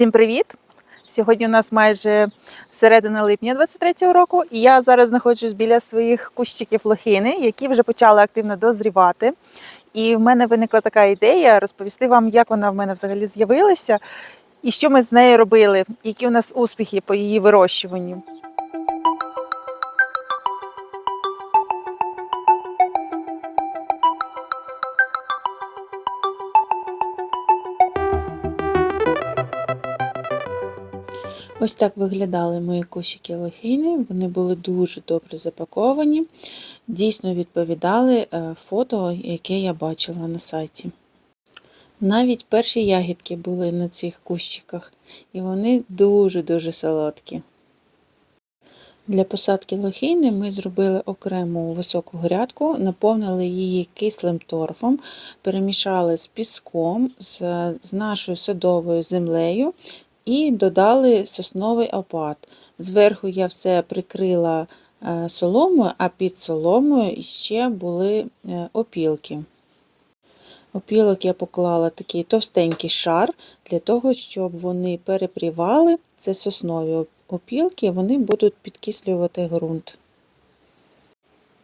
Всім привіт! Сьогодні у нас майже середина липня 23-го року, і я зараз знаходжусь біля своїх кущиків лохини, які вже почали активно дозрівати. І в мене виникла така ідея розповісти вам, як вона в мене взагалі з'явилася, і що ми з нею робили, які у нас успіхи по її вирощуванню. Ось так виглядали мої кущики лохини. Вони були дуже добре запаковані, дійсно відповідали е, фото, яке я бачила на сайті. Навіть перші ягідки були на цих кущиках, і вони дуже-дуже солодкі. Для посадки лохини ми зробили окрему високу грядку, наповнили її кислим торфом, перемішали з піском, з, з нашою садовою землею і додали сосновий опад. Зверху я все прикрила е, соломою, а під соломою ще були е, опілки. Опілок я поклала такий товстенький шар для того, щоб вони перепрівали. Це соснові опілки, вони будуть підкислювати ґрунт.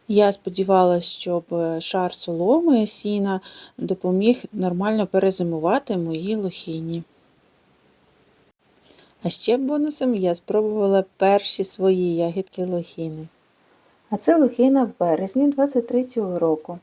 Я сподівалася, щоб е, шар соломи сіна допоміг нормально перезимувати моїй лохині. А ще бонусом я спробувала перші свої ягідки лохини. А це лохина в березні 23-го року.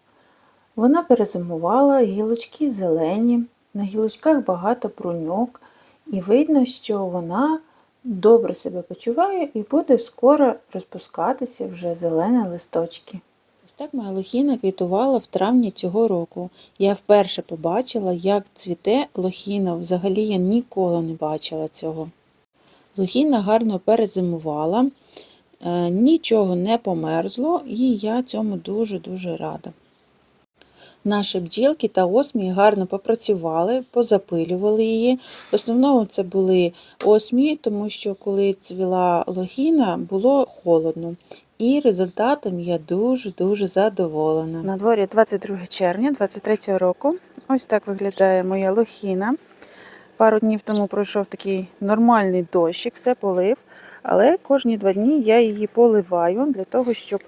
Вона перезимувала, гілочки зелені, на гілочках багато бруньок, і видно, що вона добре себе почуває і буде скоро розпускатися вже зелені листочки. Ось так моя лохіна квітувала в травні цього року. Я вперше побачила, як цвіте лохіна. Взагалі я ніколи не бачила цього. Лохіна гарно перезимувала, е, нічого не померзло, і я цьому дуже-дуже рада. Наші бджілки та осмії гарно попрацювали, позапилювали її. В основному це були осмії, тому що коли цвіла лохіна, було холодно. І результатом я дуже-дуже задоволена. На дворі 22 червня 23 року. Ось так виглядає моя лохіна. Пару днів тому пройшов такий нормальний дощик, все полив, але кожні два дні я її поливаю для того, щоб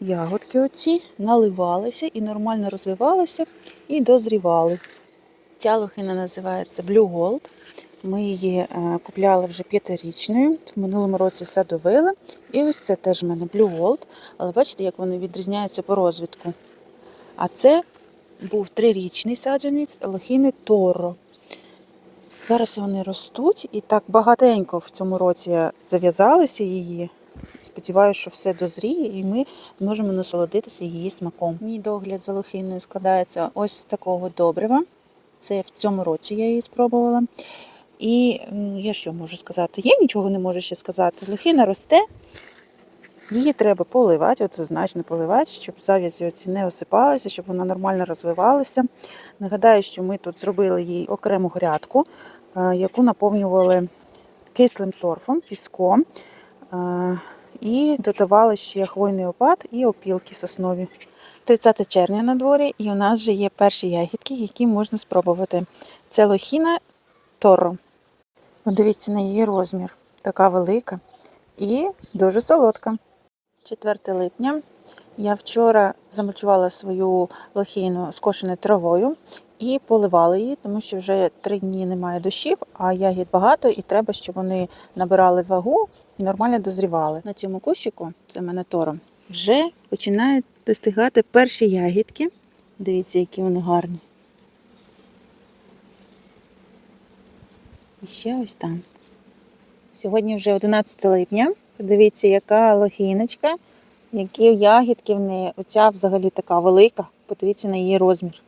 ягодки оці наливалися і нормально розвивалися і дозрівали. Ця лохина називається Blue Gold. Ми її е, купляли вже п'ятирічною, в минулому році садовили. І ось це теж в мене Blue Gold. Але бачите, як вони відрізняються по розвитку. А це був трирічний саджанець лохини Торо. Зараз вони ростуть і так багатенько в цьому році зав'язалися її. Сподіваюся, що все дозріє і ми зможемо насолодитися її смаком. Мій догляд за лохиною складається ось з такого добрива. Це в цьому році я її спробувала. І я що можу сказати? Я нічого не можу ще сказати. Лохина росте, її треба поливати, однозначно поливати, щоб зав'язі оці не осипалися, щоб вона нормально розвивалася. Нагадаю, що ми тут зробили їй окрему грядку, е, яку наповнювали кислим торфом, піском. е, І додавали ще хвойний опад і опілки соснові. 30 червня на дворі, і у нас вже є перші ягідки, які можна спробувати. Це лохіна Торо. Подивіться на її розмір. Така велика і дуже солодка. 4 липня. Я вчора замульчувала свою лохіну скошеною травою і поливала її, тому що вже три дні немає дощів, а ягід багато, і треба, щоб вони набирали вагу і нормально дозрівали. На цьому кущику, це мене торо, вже починають достигати перші ягідки. Дивіться, які вони гарні. І ще ось там. Сьогодні вже 11 липня. Подивіться, яка лохіночка, які ягідки в неї. Оця взагалі така велика. Подивіться на її розмір.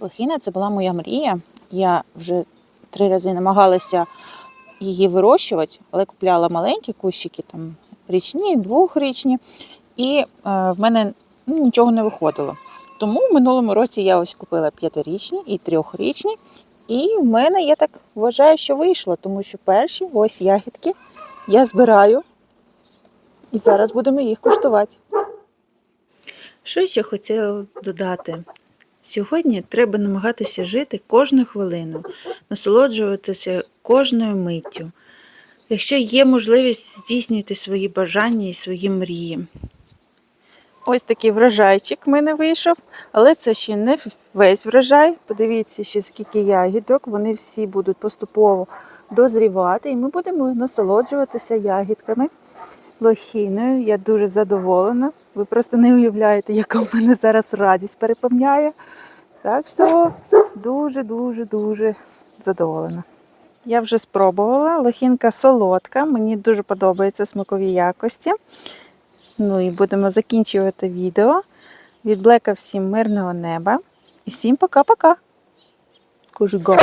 Лохіна це була моя мрія. Я вже три рази намагалася її вирощувати, але купляла маленькі кущики, там річні, двохрічні, і е, в мене ну, нічого не виходило. Тому в минулому році я ось купила п'ятирічні і трьохрічні. І в мене, я так вважаю, що вийшло, тому що перші ось ягідки я збираю. І зараз будемо їх куштувати. Що ще хотіла додати? Сьогодні треба намагатися жити кожну хвилину, насолоджуватися кожною миттю. Якщо є можливість, здійснюйте свої бажання і свої мрії. Ось такий врожайчик в мене вийшов, але це ще не весь врожай. Подивіться, ще скільки ягідок. Вони всі будуть поступово дозрівати, і ми будемо насолоджуватися ягідками. Лохіною. Я дуже задоволена. Ви просто не уявляєте, яка в мене зараз радість переповняє. Так що дуже-дуже дуже задоволена. Я вже спробувала. Лохінка солодка, мені дуже подобаються смакові якості. Ну і будемо закінчувати відео. Від Блека всім мирного неба. І всім пока-пока. Кажу га.